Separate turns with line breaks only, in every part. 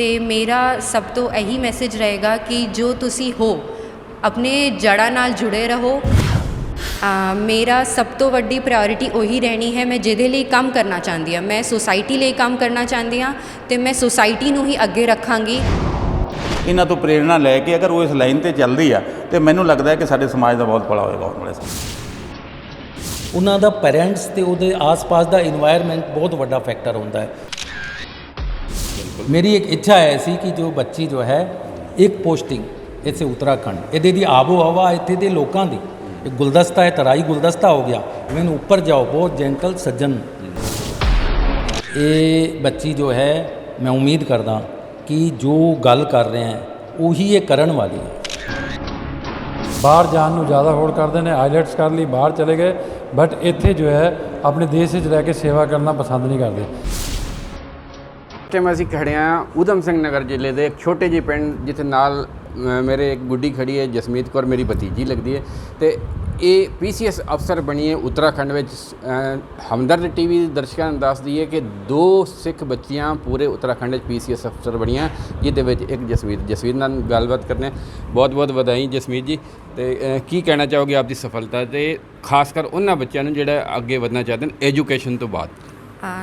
ਅਤੇ ਮੇਰਾ ਸਭ ਤੋਂ ਇਹੀ ਮੈਸੇਜ ਰਹੇਗਾ ਕਿ ਜੋ ਤੁਸੀਂ ਹੋ ਆਪਣੇ ਜੜ੍ਹਾਂ ਨਾਲ ਜੁੜੇ ਰਹੋ। ਮੇਰਾ ਸਭ ਤੋਂ ਵੱਡੀ ਪ੍ਰਾਇੋਰਟੀ ਉਹੀ ਰਹਿਣੀ ਹੈ ਮੈਂ ਜਿਹਦੇ ਲਈ ਕੰਮ ਕਰਨਾ ਚਾਹੁੰਦੀ ਹਾਂ। ਮੈਂ ਸੋਸਾਇਟੀ ਲਈ ਕੰਮ ਕਰਨਾ ਚਾਹੁੰਦੀ ਹਾਂ ਤੇ ਮੈਂ ਸੋਸਾਇਟੀ ਨੂੰ ਹੀ ਅੱਗੇ ਰੱਖਾਂਗੀ।
ਇਹਨਾਂ ਤੋਂ ਪ੍ਰੇਰਣਾ ਲੈ ਕੇ ਅਗਰ ਉਹ ਇਸ ਲਾਈਨ ਤੇ ਚੱਲਦੀ ਆ ਤੇ ਮੈਨੂੰ ਲੱਗਦਾ ਹੈ ਕਿ ਸਾਡੇ ਸਮਾਜ ਦਾ ਬਹੁਤ ਭਲਾ ਹੋਏਗਾ ਆਉਣ ਵਾਲੇ
ਉਹਨਾਂ ਦਾ ਪੇਰੈਂਟਸ ਤੇ ਉਹਦੇ ਆਸ-ਪਾਸ ਦਾ এনवायरमेंट ਬਹੁਤ ਵੱਡਾ ਫੈਕਟਰ ਹੁੰਦਾ ਹੈ। ਮੇਰੀ ਇੱਕ ਇੱਛਾ ਹੈ ਸੀ ਕਿ ਜੋ ਬੱਚੀ ਜੋ ਹੈ, ਇੱਕ ਪੋਸਟਿੰਗ ਇੱਥੇ ਉੱਤਰਾਖੰਡ, ਇਹਦੇ ਦੀ ਆਬੋ ਹਵਾ ਇੱਥੇ ਦੇ ਲੋਕਾਂ ਦੀ ਇੱਕ ਗੁਲਦਸਤਾ ਹੈ ਤਰਾਈ ਗੁਲਦਸਤਾ ਹੋ ਗਿਆ। ਮੈਨੂੰ ਉੱਪਰ ਜਾਓ, ਬਹੁਤ ਜੈਂਟਲ ਸੱਜਣ। ਇਹ ਬੱਚੀ ਜੋ ਹੈ, ਮੈਂ ਉਮੀਦ ਕਰਦਾ ਕਿ ਜੋ ਗੱਲ ਕਰ ਰਹੇ ਹੈ, ਉਹੀ ਇਹ ਕਰਨ ਵਾਲੀ ਹੈ।
ਬਾਹਰ ਜਾਣ ਨੂੰ ਜ਼ਿਆਦਾ ਹੋੜ ਕਰਦੇ ਨੇ ਆਈਲੈਟਸ ਕਰ ਲਈ ਬਾਹਰ ਚਲੇ ਗਏ ਬਟ ਇੱਥੇ ਜੋ ਹੈ, ਆਪਣੇ ਦੇਸ਼ ਵਿੱਚ ਰਹਿ ਕੇ ਸੇਵਾ ਕਰਨਾ ਪਸੰਦ ਨਹੀਂ ਕਰਦੇ।
ਟਾਈਮ ਅਸੀਂ ਖੜੇ ਹਾਂ ਊਧਮ ਸਿੰਘ ਨਗਰ ਜ਼ਿਲ੍ਹੇ ਦੇ ਇੱਕ ਛੋਟੇ ਜਿਹੇ ਪਿੰਡ ਜਿੱਥੇ ਨਾਲ ਮੇਰੇ ਇੱਕ ਗੁੱਡੀ ਖੜੀ ਹੈ ਜਸਮੀਤ ਕੌਰ ਮੇਰੀ ਭਤੀਜੀ ਲੱਗਦੀ ਹੈ। ਤੇ ਇਹ ਪੀਸੀਐਸ ਅਫਸਰ ਬਣੀ ਹੈ ਉੱਤਰਾਖੰਡ ਵਿੱਚ ਅ, ਹਮਦਰਦ ਟੀਵੀ ਦਰਸ਼ਕਾਂ ਨੂੰ ਦੱਸਦੀ ਹੈ ਕਿ ਦੋ ਸਿੱਖ ਬੱਚੀਆਂ ਪੂਰੇ ਉੱਤਰਾਖੰਡ ਵਿੱਚ ਪੀਸੀਐਸ ਅਫਸਰ ਬਣੀਆਂ ਜਿਹਦੇ ਵਿੱਚ ਇੱਕ ਜਸਮੀਤ ਜਸਵੀਰ ਨਾਲ ਗੱਲਬਾਤ ਕਰਨੇ ਹਾਂ। ਬਹੁਤ ਬਹੁਤ ਵਧਾਈ ਜਸਮੀਤ ਜੀ। ਤੇ ਕੀ ਕਹਿਣਾ ਚਾਹੋਗੇ ਆਪ ਦੀ ਸਫਲਤਾ ਤੇ ਖਾਸ ਕਰ ਉਹਨਾਂ ਬੱਚਿਆਂ ਨੂੰ ਜਿਹੜਾ ਅੱਗੇ ਵਧਣਾ ਚਾਹਦੇ ਨੇ ਐਜੂਕੇਸ਼ਨ ਤੋਂ ਬਾਅਦ?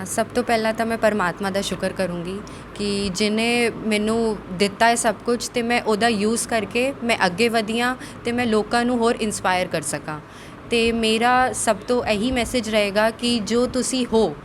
ਸਭ ਤੋਂ ਪਹਿਲਾਂ ਤਾਂ ਮੈਂ ਪਰਮਾਤਮਾ ਦਾ ਸ਼ੁਕਰ ਕਰੂੰਗੀ ਕਿ ਜਿਨੇ ਮੈਨੂੰ ਦਿੱਤਾ ਹੈ ਸਭ ਕੁਝ ਤੇ ਮੈਂ ਉਹਦਾ ਯੂਜ਼ ਕਰਕੇ ਮੈਂ ਅੱਗੇ ਵਧੀਆਂ ਤੇ ਮੈਂ ਲੋਕਾਂ ਨੂੰ ਹੋਰ ਇਨਸਪਾਇਰ ਕਰ ਸਕਾਂ। ਤੇ ਮੇਰਾ ਸਭ ਤੋਂ ਇਹੀ ਮੈਸੇਜ ਰਹੇਗਾ ਕਿ ਜੋ ਤੁਸੀਂ ਹੋ,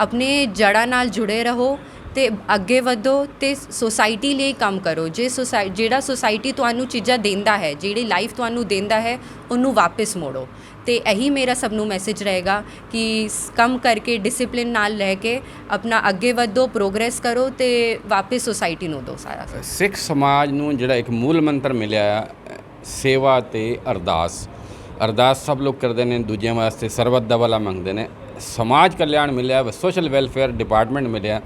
ਆਪਣੇ ਜੜ੍ਹਾਂ ਨਾਲ ਜੁੜੇ ਰਹੋ ਤੇ ਅੱਗੇ ਵਧੋ ਤੇ ਸੋਸਾਇਟੀ ਲਈ ਕੰਮ ਕਰੋ। ਜੇ ਸੋਸਾਇ ਜਿਹੜਾ ਸੋਸਾਇਟੀ ਤੁਹਾਨੂੰ ਚੀਜ਼ਾਂ ਦਿੰਦਾ ਹੈ, ਜਿਹੜੀ ਲਾਈਫ ਤੁਹਾਨੂੰ ਦਿੰਦਾ ਹੈ, ਉਹਨੂੰ ਵਾਪਸ ਮੋੜੋ। ਤੇ ਇਹੀ ਮੇਰਾ ਸਭ ਨੂੰ ਮੈਸੇਜ ਰਹੇਗਾ ਕਿ ਕੰਮ ਕਰਕੇ ਡਿਸਪਲਿਨ ਨਾਲ ਰਹਿ ਕੇ ਆਪਣਾ ਅੱਗੇ ਵਧੋ ਪ੍ਰੋਗਰੈਸ ਕਰੋ ਤੇ ਵਾਪਸ ਸੋਸਾਇਟੀ ਨੂੰ ਦਿਓ ਸਾਰਾ।
ਸਿੱਖ ਸਮਾਜ ਨੂੰ ਜਿਹੜਾ ਇੱਕ ਮੂਲ ਮੰਤਰ ਮਿਲਿਆ, ਸੇਵਾ ਤੇ ਅਰਦਾਸ। ਅਰਦਾਸ ਸਭ ਲੋਕ ਕਰਦੇ ਨੇ, ਦੂਜਿਆਂ ਵਾਸਤੇ ਸਰਬੱਤ ਦਾ ਵਾਲਾ ਮੰਗਦੇ ਨੇ। ਸਮਾਜ ਕਲਿਆਣ ਮਿਲਿਆ, ਸੋਸ਼ਲ ਵੈਲਫੇਅਰ ਡਿਪਾਰਟਮੈਂਟ ਮਿਲਿਆ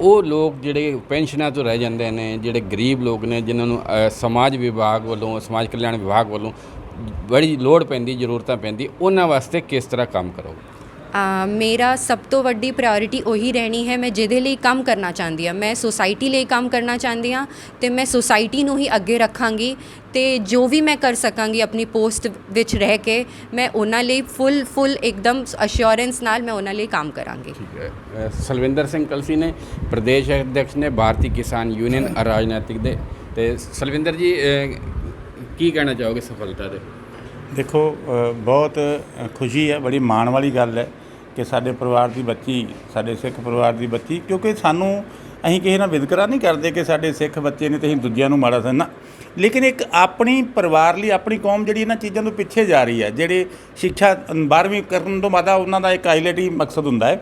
ਉਹ ਲੋਕ ਜਿਹੜੇ ਪੈਨਸ਼ਨਾਂ ਤੋਂ ਰਹਿ ਜਾਂਦੇ ਨੇ, ਜਿਹੜੇ ਗਰੀਬ ਲੋਕ ਨੇ, ਜਿਨ੍ਹਾਂ ਨੂੰ ਸਮਾਜ ਵਿਭਾਗ ਵੱਲੋਂ, ਸਮਾਜ ਕਲਿਆਣ ਵਿਭਾਗ ਵੱਲੋਂ ਬੜੀ ਲੋੜ ਪੈਂਦੀ, ਜ਼ਰੂਰਤਾਂ ਪੈਂਦੀ, ਉਹਨਾਂ ਵਾਸਤੇ ਕਿਸ ਤਰ੍ਹਾਂ ਕੰਮ ਕਰੋ
ਮੇਰਾ ਸਭ ਤੋਂ ਵੱਡੀ ਪ੍ਰਾਇੋਰਟੀ ਉਹੀ ਰਹਿਣੀ ਹੈ ਮੈਂ ਜਿਹਦੇ ਲਈ ਕੰਮ ਕਰਨਾ ਚਾਹੁੰਦੀ ਹਾਂ। ਮੈਂ ਸੁਸਾਇਟੀ ਲਈ ਕੰਮ ਕਰਨਾ ਚਾਹੁੰਦੀ ਹਾਂ ਤੇ ਮੈਂ ਸੁਸਾਇਟੀ ਨੂੰ ਹੀ ਅੱਗੇ ਰੱਖਾਂਗੀ ਤੇ ਜੋ ਵੀ ਮੈਂ ਕਰ ਸਕਾਂਗੀ ਆਪਣੀ ਪੋਸਟ ਵਿੱਚ ਰਹਿ ਕੇ ਮੈਂ ਉਹਨਾਂ ਲਈ ਫੁੱਲ ਫੁੱਲ ਇੱਕਦਮ ਅਸ਼ੋਰੈਂਸ ਨਾਲ ਮੈਂ ਉਹਨਾਂ ਲਈ ਕੰਮ ਕਰਾਂਗੀ।
ਠੀਕ ਹੈ। ਅ, ਸਲਵਿੰਦਰ ਸਿੰਘ ਕਲਸੀ ਨੇ ਪ੍ਰਦੇਸ਼ ਅਧਿਕਸ਼ ਨੇ ਭਾਰਤੀ ਕਿਸਾਨ ਯੂਨੀਅਨ ਰਾਜਨੀਤਿਕ ਦੇ ਤੇ ਸਲਵਿੰਦਰ ਜੀ ਕੀ ਕਹਿਣਾ ਚਾਹੋਗੇ ਸਫਲਤਾ ਦੇ?
ਦੇਖੋ ਬਹੁਤ ਖੁਸ਼ੀ ਹੈ ਬੜੀ ਮਾਣ ਵਾਲੀ ਗੱਲ ਹੈ। ਕਿ ਸਾਡੇ ਪਰਿਵਾਰ ਦੀ ਬੱਚੀ, ਸਾਡੇ ਸਿੱਖ ਪਰਿਵਾਰ ਦੀ ਬੱਚੀ, ਕਿਉਂਕਿ ਸਾਨੂੰ ਅਸੀਂ ਕਿਸੇ ਨਾਲ ਵਿਤਕਰਾ ਨਹੀਂ ਕਰਦੇ ਕਿ ਸਾਡੇ ਸਿੱਖ ਬੱਚੇ ਨੇ ਤੇ ਅਸੀਂ ਦੂਜਿਆਂ ਨੂੰ ਮਾੜਾ ਸਮਝਣਾ। ਲੇਕਿਨ ਇੱਕ ਆਪਣੀ ਪਰਿਵਾਰ ਲਈ, ਆਪਣੀ ਕੌਮ ਜਿਹੜੀ ਇਹਨਾਂ ਚੀਜ਼ਾਂ ਤੋਂ ਪਿੱਛੇ ਜਾ ਰਹੀ ਹੈ, ਜਿਹੜੇ ਸਿੱਖਿਆ 12ਵੀਂ ਕਰਨ ਤੋਂ ਬਾਅਦ ਉਹਨਾਂ ਦਾ ਇੱਕ ਆਈਲੈਟ ਹੀ ਮਕਸਦ ਹੁੰਦਾ ਹੈ,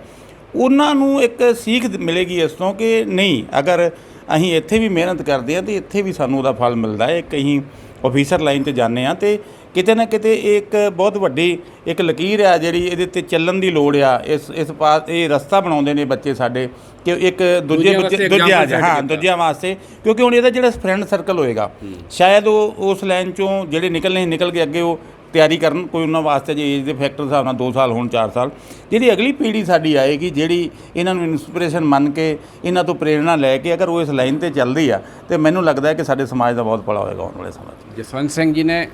ਉਹਨਾਂ ਨੂੰ ਇੱਕ ਸੀਖ ਮਿਲੇਗੀ ਇਸ ਤੋਂ ਕਿ ਨਹੀਂ, ਅਗਰ ਅਸੀਂ ਇੱਥੇ ਵੀ ਮਿਹਨਤ ਕਰਦੇ ਹਾਂ ਤੇ ਇੱਥੇ ਵੀ ਸਾਨੂੰ ਉਹਦਾ ਫਲ ਮਿਲਦਾ ਹੈ ਕਹੀਂ ਆਫੀਸਰ ਲਾਈਨ ਤੇ ਜਾਂਦੇ ਆ ਤੇ ਕਿਤੇ ਨਾ ਕਿਤੇ ਇਹ ਇੱਕ ਬਹੁਤ ਵੱਡੀ ਇੱਕ ਲਕੀਰ ਆ ਜਿਹੜੀ ਇਹਦੇ ਤੇ ਚੱਲਣ ਦੀ ਲੋੜ ਆ ਇਸ ਇਸ ਪਾਸ ਇਹ ਰਸਤਾ ਬਣਾਉਂਦੇ ਨੇ ਬੱਚੇ ਸਾਡੇ ਕਿ ਇੱਕ ਦੂਜੇ ਬੱਚੇ
example set
ਹਾਂ। ਦੂਜਿਆਂ ਵਾਸਤੇ ਕਿਉਂਕਿ ਹੁਣ ਇਹਦਾ ਜਿਹੜਾ ਫਰੈਂਡ ਸਰਕਲ ਹੋਏਗਾ ਸ਼ਾਇਦ ਉਹ ਉਸ ਲਾਈਨ ਚੋਂ ਜਿਹੜੇ ਨਿਕਲਣੇ ਨਿਕਲ ਕੇ ਅੱਗੇ ਉਹ ਤਿਆਰੀ ਕਰਨ ਕੋਈ ਉਹਨਾਂ ਵਾਸਤੇ ਜੇ ਏਜ ਦੇ ਫੈਕਟਰ ਹਿਸਾਬ ਨਾਲ 2 ਸਾਲ ਹੋਣ 4 ਸਾਲ। ਜਿਹੜੀ ਅਗਲੀ ਪੀੜ੍ਹੀ ਸਾਡੀ ਆਏਗੀ ਜਿਹੜੀ ਇਹਨਾਂ ਨੂੰ ਇਨਸਪੀਰੇਸ਼ਨ ਮੰਨ ਕੇ ਇਹਨਾਂ ਤੋਂ ਪ੍ਰੇਰਣਾ ਲੈ ਕੇ ਅਗਰ ਉਹ ਇਸ ਲਾਈਨ ਤੇ ਚੱਲਦੀ ਆ ਤੇ ਮੈਨੂੰ ਲੱਗਦਾ ਹੈ ਕਿ ਸਾਡੇ ਸਮਾਜ ਦਾ ਬਹੁਤ ਭਲਾ ਹੋਏਗਾ ਆਉਣ ਵਾਲੇ ਸਮੇਂ 'ਚ
ਜਸਵੰਤ ਸਿੰਘ ਜੀ ਨੇ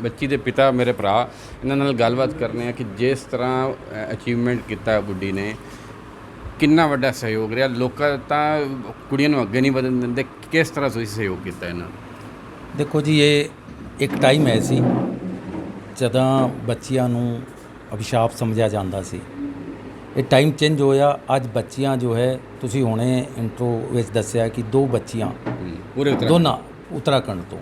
ਬੱਚੀ ਦੇ ਪਿਤਾ ਮੇਰੇ ਭਰਾ ਇਹਨਾਂ ਨਾਲ ਗੱਲਬਾਤ ਕਰਨੇ ਆ ਕਿ ਜਿਸ ਤਰ੍ਹਾਂ ਅਚੀਵਮੈਂਟ ਕੀਤਾ ਗੁੱਡੀ ਨੇ ਕਿੰਨਾ ਵੱਡਾ ਸਹਿਯੋਗ ਰਿਹਾ। ਲੋਕਾਂ ਤਾਂ ਕੁੜੀਆਂ ਨੂੰ ਅੱਗੇ ਨਹੀਂ ਵਧਣ ਦਿੰਦੇ। ਕਿਸ ਤਰ੍ਹਾਂ ਤੁਸੀਂ ਸਹਿਯੋਗ ਕੀਤਾ ਇਹਨਾਂ ਨੂੰ?
ਦੇਖੋ ਜੀ ਇਹ ਇੱਕ ਟਾਈਮ ਹੈ ਸੀ। ਜਦੋਂ ਬੱਚੀਆਂ ਨੂੰ ਅਭਿਸ਼ਾਪ ਸਮਝਿਆ ਜਾਂਦਾ ਸੀ। ਇਹ ਟਾਈਮ ਚੇਂਜ ਹੋਇਆ। ਅੱਜ ਬੱਚੀਆਂ ਜੋ ਹੈ ਤੁਸੀਂ ਹੁਣੇ ਇੰਟਰੋ ਵਿੱਚ ਦੱਸਿਆ ਕਿ ਦੋ ਬੱਚੀਆਂ
ਪੂਰੇ ਉਤਰਾ
ਦੋਨਾਂ ਉੱਤਰਾਖੰਡ ਤੋਂ।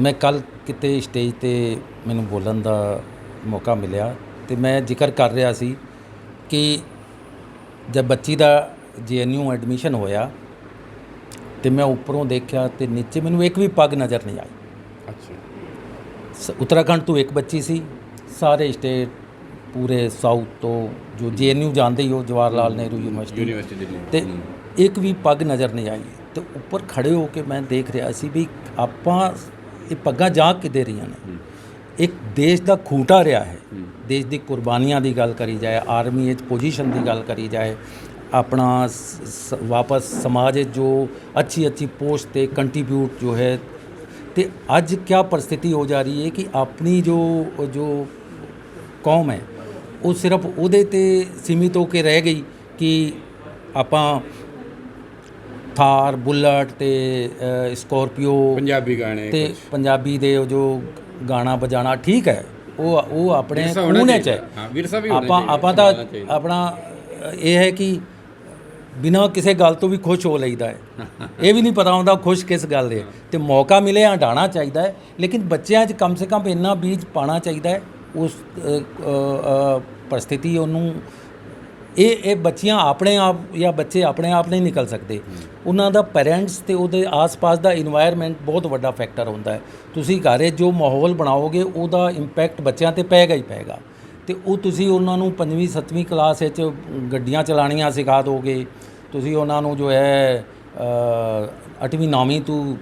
ਮੈਂ ਕੱਲ ਕਿਤੇ ਸਟੇਜ ਤੇ ਮੈਨੂੰ ਬੋਲਣ ਦਾ ਮੌਕਾ ਮਿਲਿਆ ਤੇ ਮੈਂ ਜ਼ਿਕਰ ਕਰ ਰਿਹਾ ਸੀ ਕਿ ਜਦ ਬੱਚੀ ਦਾ ਜੀਐਨਯੂ ਐਡਮਿਸ਼ਨ ਹੋਇਆ ਤੇ ਮੈਂ ਉੱਪਰੋਂ ਦੇਖਿਆ ਤੇ ਨੀਚੇ ਮੈਨੂੰ ਇੱਕ ਵੀ ਪੱਗ ਨਜ਼ਰ ਨਹੀਂ ਆਈ।
ਅੱਛਾ।
ਉੱਤਰਾਖੰਡ ਤੋਂ ਇੱਕ ਬੱਚੀ ਸੀ। ਸਾਰੇ ਸਟੇਟ ਪੂਰੇ ਸਾਊਥ ਤੋਂ ਜੋ ਜੇਐਨਯੂ ਜਾਂਦੇ ਹੀ ਹੋ ਜਵਾਹਰ ਲਾਲ ਨਹਿਰੂ ਯੂਨੀਵਰਸਿਟੀ। ਤੇ ਇੱਕ ਵੀ ਪੱਗ ਨਜ਼ਰ ਨਹੀਂ ਆਈ। ਤੇ ਉੱਪਰ ਖੜੇ ਹੋ ਕੇ ਮੈਂ ਦੇਖ ਰਿਹਾ ਸੀ ਵੀ ਆਪਾਂ ਇਹ ਪੱਗਾਂ ਜਾ ਕਿਦੇ ਰਹੀਆਂ ਨੇ। ਇੱਕ ਦੇਸ਼ ਦਾ ਖੂਟਾ ਰਿਹਾ ਹੈ। ਦੇਸ਼ ਦੀ ਕੁਰਬਾਨੀਆਂ ਦੀ ਗੱਲ ਕਰੀ ਜਾਏ ਆਰਮੀ ਵਿੱਚ ਪੋਜੀਸ਼ਨ ਦੀ ਗੱਲ ਕਰੀ ਜਾਏ ਆਪਣਾ ਵਾਪਸ ਸਮਾਜ ਜੋ ਅੱਛੀ ਅੱਛੀ ਪੋਸਟ ਤੇ ਕੰਟਰੀਬਿਊਟ ਜੋ ਹੈ ਤੇ ਅੱਜ ਕੀ ਪਰਿਸਥਿਤੀ ਹੋ ਜਾ ਰਹੀ ਹੈ ਕਿ ਆਪਣੀ ਜੋ ਜੋ ਕੌਮ ਹੈ ਉਹ ਸਿਰਫ ਉਹਦੇ ਤੇ ਸੀਮਿਤ ਹੋ ਕੇ ਰਹਿ ਗਈ ਕਿ ਆਪਾਂ ਥਾਰ ਬੁਲਟ ਤੇ ਅ, ਸਕਾਰਪੀਓ
ਪੰਜਾਬੀ ਗਾਣੇ
ਤੇ ਪੰਜਾਬੀ ਦੇ ਉਹ ਜੋ ਗਾਣਾ ਬਜਾਣਾ ਠੀਕ ਹੈ ਉਹ ਉਹ ਆਪਣੇ
ਵਿਰਸਾ ਹੋਣਾ
ਖੂਨ ਚ
ਚਾਹੀਦਾ।
ਹੈ
ਹਾਂ, ਵਿਰਸਾ ਵੀ ਹੋਣਾ
ਆਪਾਂ
ਚਾਹੀਦਾ,
ਆਪਾਂ ਤਾਂ। ਆਪਣਾ ਇਹ ਹੈ ਕਿ ਬਿਨਾਂ ਕਿਸੇ ਗੱਲ ਤੋਂ ਵੀ ਖੁਸ਼ ਹੋ ਲਈਦਾ ਹੈ। ਇਹ ਵੀ ਨਹੀਂ ਪਤਾ ਹੁੰਦਾ ਖੁਸ਼ ਕਿਸ ਗੱਲ ਦੇ। ਤੇ ਮੌਕਾ ਮਿਲੇ ਹਟਾਣਾ ਚਾਹੀਦਾ ਹੈ, ਲੇਕਿਨ ਬੱਚਿਆਂ 'ਚ ਕਮ ਸੇ ਕਮ ਇੰਨਾ ਬੀਜ ਪਾਣਾ ਚਾਹੀਦਾ ਹੈ, ਉਸ ਪਰਿਸਥਿਤੀ ਉਹਨੂੰ, ਇਹ ਇਹ ਬੱਚੀਆਂ ਆਪਣੇ ਆਪ ਜਾਂ ਬੱਚੇ ਆਪਣੇ ਆਪ ਨਹੀਂ ਨਿਕਲ ਸਕਦੇ। ਉਹਨਾਂ ਦਾ ਪੈਰੈਂਟਸ ਤੇ ਉਹਦੇ ਆਸ-ਪਾਸ ਦਾ এনवायरमेंट ਬਹੁਤ ਵੱਡਾ ਫੈਕਟਰ ਹੁੰਦਾ ਹੈ। ਤੁਸੀਂ ਘਰੇ ਜੋ ਮਾਹੌਲ ਬਣਾਓਗੇ, ਉਹਦਾ ਇੰਪੈਕਟ ਬੱਚਿਆਂ ਤੇ ਪਏਗਾ ਹੀ ਪਏਗਾ ਤੇ ਉਹ ਤੁਸੀਂ ਉਹਨਾਂ ਨੂੰ 5ਵੀਂ 7ਵੀਂ ਕਲਾਸ ਵਿੱਚ ਗੱਡੀਆਂ ਚਲਾਉਣੀਆਂ ਸਿਖਾ ਦੋਗੇ। ਤੁਸੀਂ ਉਹਨਾਂ ਨੂੰ ਜੋ ਹੈ 8ਵੀਂ 9ਵੀਂ ਤੋਂ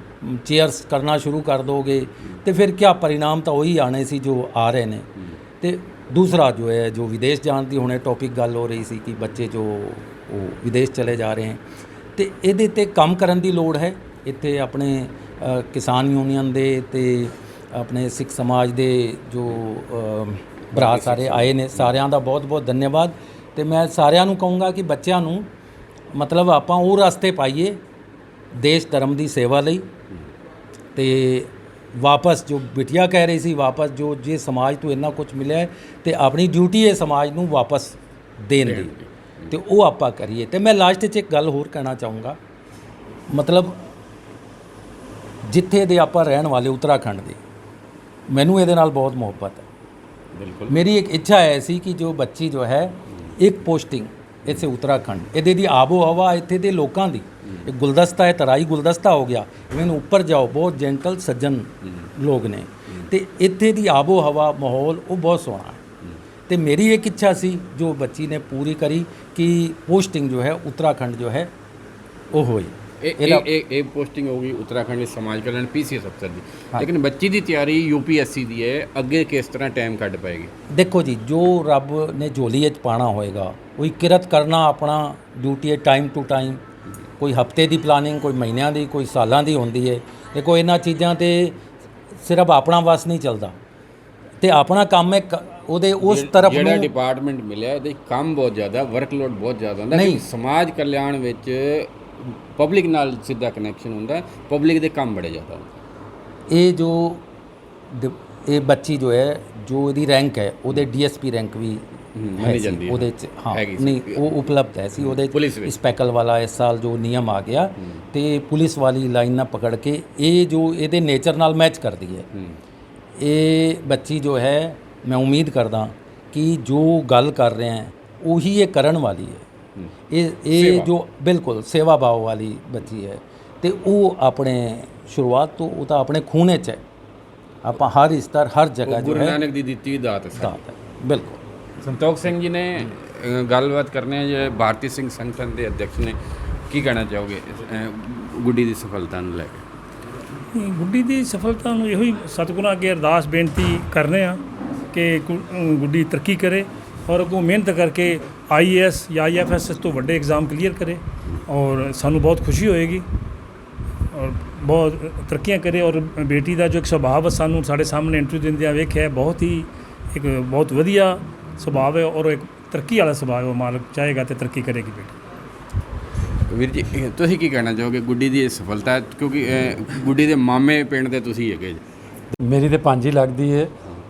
ਚੇਅਰਸ ਕਰਨਾ ਸ਼ੁਰੂ ਕਰ ਦੋਗੇ। ਤੇ ਫਿਰ ਕੀ ਪਰਿਣਾਮ ਤਾਂ ਉਹੀ ਆਣੇ ਸੀ ਜੋ ਆ ਰਹੇ ਨੇ। ਤੇ ਦੂਸਰਾ ਜੋ ਹੈ, ਜੋ ਵਿਦੇਸ਼ ਜਾਣ ਦੀ ਹੁਣੇ ਟੌਪਿਕ ਗੱਲ ਹੋ ਰਹੀ ਸੀ ਕਿ ਬੱਚੇ ਜੋ ਉਹ ਵਿਦੇਸ਼ ਚਲੇ ਜਾ ਰਹੇ ਹਨ। ਤੇ ਇਹਦੇ ਤੇ ਕੰਮ ਕਰਨ ਦੀ ਲੋੜ ਹੈ। ਇੱਥੇ ਆਪਣੇ ਕਿਸਾਨ ਯੂਨੀਅਨ ਦੇ ਤੇ ਆਪਣੇ ਸਿੱਖ ਸਮਾਜ ਦੇ ਜੋ ਭਰਾ ਸਾਰੇ ਆਏ ਨੇ ਸਾਰਿਆਂ ਦਾ ਬਹੁਤ-ਬਹੁਤ ਧੰਨਵਾਦ। ਤੇ ਮੈਂ ਸਾਰਿਆਂ ਨੂੰ ਕਹੂੰਗਾ ਕਿ ਬੱਚਿਆਂ ਨੂੰ ਮਤਲਬ ਆਪਾਂ ਉਹ ਰਸਤੇ ਪਾਈਏ ਦੇਸ਼ ਧਰਮ ਦੀ ਸੇਵਾ ਲਈ। ਤੇ ਵਾਪਸ ਜੋ ਬਿਟਿਆ ਕਹਿ ਰਹੀ ਸੀ ਵਾਪਸ ਜੋ ਜੇ ਸਮਾਜ ਤੋਂ ਇੰਨਾ ਕੁਝ ਮਿਲਿਆ ਹੈ ਤੇ ਆਪਣੀ ਡਿਊਟੀ ਹੈ ਸਮਾਜ ਨੂੰ ਵਾਪਸ ਦੇਣ ਦੀ। ਤੇ ਉਹ ਆਪਾਂ ਕਰੀਏ। ਤੇ ਮੈਂ ਲਾਸਟ 'ਚ ਇੱਕ ਗੱਲ ਹੋਰ ਕਹਿਣਾ ਚਾਹੂੰਗਾ। ਮਤਲਬ ਜਿੱਥੇ ਦੇ ਆਪਾਂ ਰਹਿਣ ਵਾਲੇ ਉੱਤਰਾਖੰਡ ਦੇ ਮੈਨੂੰ ਇਹਦੇ ਨਾਲ ਬਹੁਤ ਮੁਹੱਬਤ ਹੈ।
ਬਿਲਕੁਲ।
ਮੇਰੀ ਇੱਕ ਇੱਛਾ ਹੈ ਸੀ ਕਿ ਜੋ ਬੱਚੀ ਜੋ ਹੈ ਇੱਕ ਪੋਸਟਿੰਗ ਇੱਥੇ ਉੱਤਰਾਖੰਡ ਇਹਦੇ ਦੀ ਆਬੋ ਹਵਾ ਇੱਥੇ ਦੇ ਲੋਕਾਂ ਦੀ। ਇੱਕ ਗੁਲਦਸਤਾ ਹੈ ਤਰਾਈ ਗੁਲਦਸਤਾ ਹੋ ਗਿਆ। ਇਵਨ ਉੱਪਰ ਜਾਓ ਬਹੁਤ ਜੈਂਟਲ ਸੱਜਣ ਲੋਕ ਨੇ। ਤੇ ਇੱਥੇ ਦੀ ਆਬੋ ਹਵਾ ਮਾਹੌਲ ਉਹ ਬਹੁਤ ਸੋਹਣਾ ਹੈ। ਤੇ ਮੇਰੀ ਇੱਕ ਇੱਛਾ ਸੀ ਜੋ ਬੱਚੀ ਨੇ ਪੂਰੀ ਕਰੀ ਕਿ ਪੋਸਟਿੰਗ ਜੋ ਹੈ ਉੱਤਰਾਖੰਡ ਜੋ ਹੈ ਉਹ ਹੋਈ
ਇਹ ਇਹ ਇਹ- ਪੋਸਟਿੰਗ ਹੋਗੀ ਉੱਤਰਾਖੰਡ ਵਿੱਚ ਸਮਾਜ ਕਲਿਆਣ ਪੀਸੀਐਸ ਅਫਸਰ ਦੀ। ਲੇਕਿਨ ਬੱਚੀ ਦੀ ਤਿਆਰੀ ਯੂਪੀਐਸਸੀ ਦੀ ਹੈ। ਅੱਗੇ ਕਿਸ ਤਰ੍ਹਾਂ ਟਾਈਮ ਕੱਢ ਪਾਏਗੀ?
ਦੇਖੋ ਜੀ ਜੋ ਰੱਬ ਨੇ ਝੋਲੀ ਵਿੱਚ ਪਾਣਾ ਹੋਏਗਾ ਉਹੀ ਕਿਰਤ ਕਰਨਾ ਆਪਣਾ ਡਿਊਟੀ ਹੈ ਟਾਈਮ ਟੂ ਟਾਈਮ ਕੋਈ ਹਫ਼ਤੇ ਦੀ ਪਲਾਨਿੰਗ ਕੋਈ ਮਹੀਨਿਆਂ ਦੀ ਕੋਈ ਸਾਲਾਂ ਦੀ ਹੁੰਦੀ ਹੈ। ਦੇਖੋ ਇਹਨਾਂ ਚੀਜ਼ਾਂ ਤੇ ਸਿਰਫ ਆਪਣਾ ਵਸ ਨਹੀਂ ਚੱਲਦਾ। ਤੇ ਆਪਣਾ ਕੰਮ ਹੈ ਉਹਦੇ ਉਸ ਤਰਫ
ਜਿਹੜਾ
ਨੂੰ
ਡਿਪਾਰਟਮੈਂਟ ਮਿਲਿਆ ਇਹਦੇ ਕੰਮ ਬਹੁਤ ਜ਼ਿਆਦਾ ਵਰਕਲੋਡ ਬਹੁਤ ਜ਼ਿਆਦਾ ਹੁੰਦਾ।
ਨਹੀਂ।
ਕਿ ਸਮਾਜ ਕਲਿਆਣ ਵਿੱਚ ਪਬਲਿਕ ਨਾਲ ਸਿੱਧਾ ਕਨੈਕਸ਼ਨ ਹੁੰਦਾ ਪਬਲਿਕ ਦੇ ਕੰਮ ਬੜੇ ਜ਼ਿਆਦਾ ਹੁੰਦੇ
ਇਹ ਜੋ ਇਹ ਬੱਚੀ ਜੋ ਹੈ ਜੋ ਇਹਦੀ ਰੈਂਕ ਹੈ ਉਹਦੇ ਡੀਐਸਪੀ ਰੈਂਕ ਵੀ
ਹੂੰ,
ਹੈ
ਮੰਨੀ
ਸੀ।
ਜਾਂਦੀ ਹੈ।
ਉਹਦੇ ਚ ਹਾਂ। ਨਹੀਂ ਉਹ ਉਪਲਬਧ ਹੈ ਸੀ ਉਹਦੇ। ਸਪੈਕਲ ਵਾਲਾ ਇਸ ਸਾਲ ਜੋ ਨਿਯਮ ਆ ਗਿਆ ਤੇ ਪੁਲਿਸ ਵਾਲੀ ਲਾਈਨ ਨਾਲ ਪਕੜ ਕੇ ਇਹ ਜੋ ਇਹਦੇ ਨੇਚਰ ਨਾਲ ਮੈਚ ਕਰਦੀ ਹੈ
ਹੂੰ
ਇਹ ਬੱਚੀ ਜੋ ਹੈ ਮੈਂ ਉਮੀਦ ਕਰਦਾ ਕਿ ਜੋ ਗੱਲ ਕਰ ਰਹੇ ਹੈ ਉਹੀ ਇਹ ਕਰਨ ਵਾਲੀ ਹੈ ਇਹ ਇਹ। ਜੋ ਬਿਲਕੁਲ ਸੇਵਾ ਭਾਵ ਵਾਲੀ ਬੱਚੀ ਹੈ ਤੇ ਉਹ ਆਪਣੇ ਸ਼ੁਰੂਆਤ ਤੋਂ ਉਹ ਤਾਂ ਆਪਣੇ ਖੂਨੇ ਚ ਹੈ ਆਪਾਂ ਹਰ ਸਤਰ ਹਰ ਜਗ੍ਹਾ
ਉਹ
ਜੋ
ਗੁਰੂ
ਹੈ
ਨਾਨਕ ਦੀ ਦਿੱਤੀ ਦਾਤ ਹੈ ਸਾਡੀ।
ਦਾਤ ਹੈ ਬਿਲਕੁਲ
ਸੰਤੋਖ ਸਿੰਘ ਜੀ ਨੇ ਗੱਲਬਾਤ ਕਰਨੇ ਆ ਜਿਹੜੇ ਭਾਰਤੀ ਸਿੰਘ ਸੰਗਠਨ ਦੇ ਅਧਿਕਸ਼ ਨੇ ਕੀ ਕਹਿਣਾ ਚਾਹੋਗੇ ਗੁੱਡੀ ਦੀ ਸਫਲਤਾ ਨੂੰ ਲੈ ਕੇ
ਗੁੱਡੀ ਦੀ ਸਫਲਤਾ ਨੂੰ ਇਹੋ ਹੀ ਸਤਿਗੁਰਾਂ ਅੱਗੇ ਅਰਦਾਸ ਬੇਨਤੀ ਕਰਨੇ ਆ ਕਿ ਗੁੱਡੀ ਤਰੱਕੀ ਕਰੇ ਔਰ ਅੱਗੋਂ ਮਿਹਨਤ ਕਰਕੇ ਆਈਏਐਸ ਜਾਂ ਆਈਐਫਐਸ ਤੋਂ ਵੱਡੇ ਐਗਜ਼ਾਮ ਕਲੀਅਰ ਕਰੇ ਔਰ ਸਾਨੂੰ ਬਹੁਤ ਖੁਸ਼ੀ ਹੋਏਗੀ ਔਰ ਬਹੁਤ ਤਰੱਕੀਆਂ ਕਰੇ ਔਰ ਬੇਟੀ ਦਾ ਜੋ ਇੱਕ ਸੁਭਾਅ ਸਾਨੂੰ ਸਾਡੇ ਸਾਹਮਣੇ ਇੰਟਰਵਿਊ ਦਿੰਦਿਆਂ ਵੇਖਿਆ ਹੈ, ਬਹੁਤ ਹੀ ਇੱਕ ਬਹੁਤ ਵਧੀਆ ਸੁਭਾਅ ਹੈ ਔਰ ਇੱਕ ਤਰੱਕੀ ਵਾਲਾ ਸੁਭਾਅ ਹੈ ਮਾਲਕ ਚਾਹੇਗਾ ਤੇ ਤਰੱਕੀ ਕਰੇਗੀ ਬੇਟੀ।
ਵੀਰ ਜੀ ਤੁਸੀਂ ਕੀ ਕਹਿਣਾ ਚਾਹੋਗੇ ਗੁੱਡੀ ਦੀ ਇਹ ਸਫਲਤਾ? ਹੈ? ਕਿਉਂਕਿ ਗੁੱਡੀ ਦੇ ਮਾਮੇ ਪਿੰਡ ਦੇ ਤੁਸੀਂ ਹੈਗੇ ਜੀ।
ਮੇਰੀ ਤੇ ਪੰਜ ਹੀ ਲੱਗਦੀ ਏ।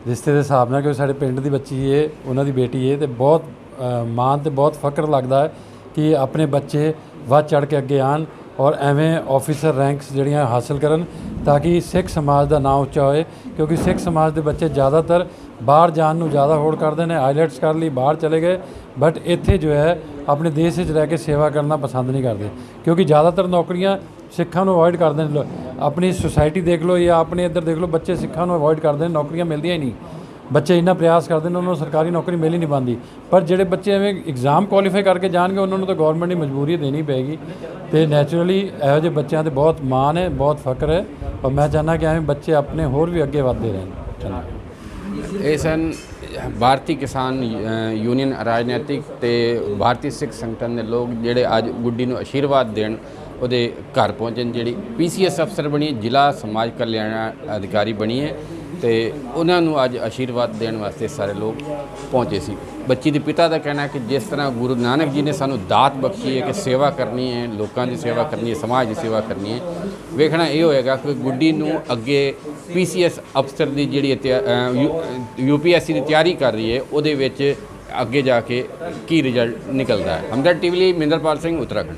ਰਿਸ਼ਤੇ ਦੇ ਹਿਸਾਬ ਨਾਲ ਕਿ ਸਾਡੇ ਪਿੰਡ ਦੀ ਬੱਚੀ ਏ ਉਹਨਾਂ ਦੀ ਬੇਟੀ ਏ ਤੇ ਬਹੁਤ ਮਾਣ ਤੇ ਬਹੁਤ ਫਕਰ ਲੱਗਦਾ ਹੈ ਕਿ ਆਪਣੇ ਬੱਚੇ ਵੱਧ ਚੜ ਕੇ ਅੱਗੇ ਆਣ ਔਰ ਐਵੇਂ ਆਫੀਸਰ ਰੈਂਕਸ ਜਿਹੜੀਆਂ ਹਾਸਲ ਕਰਨ ਤਾਂ ਕਿ ਸਿੱਖ ਸਮਾਜ ਦਾ ਨਾਮ ਉੱਚਾ ਹੋਏ, ਕਿਉਂਕਿ ਸਿੱਖ ਸਮਾਜ ਦੇ ਬੱਚੇ ਜ਼ਿਆਦਾਤਰ ਬਾਹਰ ਜਾਣ ਨੂੰ ਜ਼ਿਆਦਾ ਹੋੜ ਕਰਦੇ ਨੇ ਆਈਲੈਟਸ ਕਰ ਲਈ ਬਾਹਰ ਚਲੇ ਗਏ ਬਟ ਇੱਥੇ ਜੋ ਹੈ ਆਪਣੇ ਦੇਸ਼ ਵਿੱਚ ਰਹਿ ਕੇ ਸੇਵਾ ਕਰਨਾ ਪਸੰਦ ਨਹੀਂ ਕਰਦੇ, ਕਿਉਂਕਿ ਜ਼ਿਆਦਾਤਰ ਨੌਕਰੀਆਂ ਸਿੱਖਾਂ ਨੂੰ ਅਵੋਇਡ ਕਰਦੇ ਨੇ ਆਪਣੀ ਸੋਸਾਇਟੀ ਦੇਖ ਲਓ ਜਾਂ ਆਪਣੇ ਇੱਧਰ ਦੇਖ ਲਓ, ਬੱਚੇ ਸਿੱਖਾਂ ਨੂੰ ਅਵੋਇਡ ਕਰਦੇ ਨੇ, ਨੌਕਰੀਆਂ ਮਿਲਦੀਆਂ ਹੀ ਨਹੀਂ। ਬੱਚੇ ਇੰਨਾ ਪ੍ਰਯਾਸ ਕਰਦੇ ਨੇ ਉਹਨਾਂ ਨੂੰ ਸਰਕਾਰੀ ਨੌਕਰੀ ਮਿਲ ਹੀ ਨਹੀਂ ਪਾਉਂਦੀ। ਪਰ ਜਿਹੜੇ ਬੱਚੇ ਐਵੇਂ ਐਗਜ਼ਾਮ ਕੁਆਲੀਫਾਈ ਕਰਕੇ ਜਾਣਗੇ ਉਹਨਾਂ ਨੂੰ ਤਾਂ ਗਵਰਨਮੈਂਟ ਦੀ ਮਜਬੂਰੀ ਦੇਣੀ ਪਏਗੀ। ਤੇ ਨੈਚੁਰਲੀ ਇਹੋ ਜਿਹੇ ਬੱਚਿਆਂ ਤੇ ਬਹੁਤ ਮਾਣ ਹੈ ਬਹੁਤ ਫਖਰ ਹੈ। ਔਰ ਮੈਂ ਚਾਹੁੰਦਾ ਕਿ ਐਵੇਂ ਬੱਚੇ ਆਪਣੇ ਹੋਰ ਵੀ ਅੱਗੇ ਵਧਦੇ ਰਹਿਣ। ਧੰਨਵਾਦ
ਇਹ ਸਨ ਭਾਰਤੀ ਕਿਸਾਨ ਅ, ਯੂਨੀਅਨ ਰਾਜਨੀਤਿਕ ਤੇ ਭਾਰਤੀ ਸਿੱਖ ਸੰਗਠਨ ਦੇ ਲੋਕ ਜਿਹੜੇ ਅੱਜ ਗੁੱਡੀ ਨੂੰ ਆਸ਼ੀਰਵਾਦ ਦੇਣ ਉਹਦੇ ਘਰ ਪਹੁੰਚੇ ਨੇ, ਜਿਹੜੀ ਪੀਸੀਐਸ ਅਫਸਰ ਬਣੀ ਜ਼ਿਲ੍ਹਾ ਸਮਾਜ ਕਲਿਆਣ ਅਧਿਕਾਰੀ ਬਣੀ ਹੈ। ਤੇ ਉਹਨਾਂ ਨੂੰ ਅੱਜ ਆਸ਼ੀਰਵਾਦ ਦੇਣ ਵਾਸਤੇ ਸਾਰੇ ਲੋਕ ਪਹੁੰਚੇ ਸੀ। ਬੱਚੀ ਦੇ ਪਿਤਾ ਦਾ ਕਹਿਣਾ ਹੈ ਕਿ ਜਿਸ ਤਰ੍ਹਾਂ ਗੁਰੂ ਨਾਨਕ ਜੀ ਨੇ ਸਾਨੂੰ ਦਾਤ ਬਖਸ਼ੀ ਹੈ ਕਿ ਸੇਵਾ ਕਰਨੀ ਹੈ, ਲੋਕਾਂ ਦੀ ਸੇਵਾ ਕਰਨੀ ਹੈ, ਸਮਾਜ ਦੀ ਸੇਵਾ ਕਰਨੀ ਹੈ, ਵੇਖਣਾ ਇਹ ਹੋਏਗਾ ਕਿ ਗੁੱਡੀ ਨੂੰ ਅੱਗੇ ਪੀਸੀਐਸ ਅਫਸਰ ਦੀ ਜਿਹੜੀ ਯੂਪੀਐਸਸੀ ਦੀ ਤਿਆਰੀ ਕਰ ਰਹੀ ਹੈ, ਉਹਦੇ ਵਿੱਚ ਅੱਗੇ ਜਾ ਕੇ ਕੀ ਰਿਜ਼ਲਟ ਨਿਕਲਦਾ ਹੈ। ਹਮਦਰਦ ਟੀਵੀ ਲਈ ਮਿੰਦਰਪਾਲ ਸਿੰਘ, ਉੱਤਰਾਖੰਡ।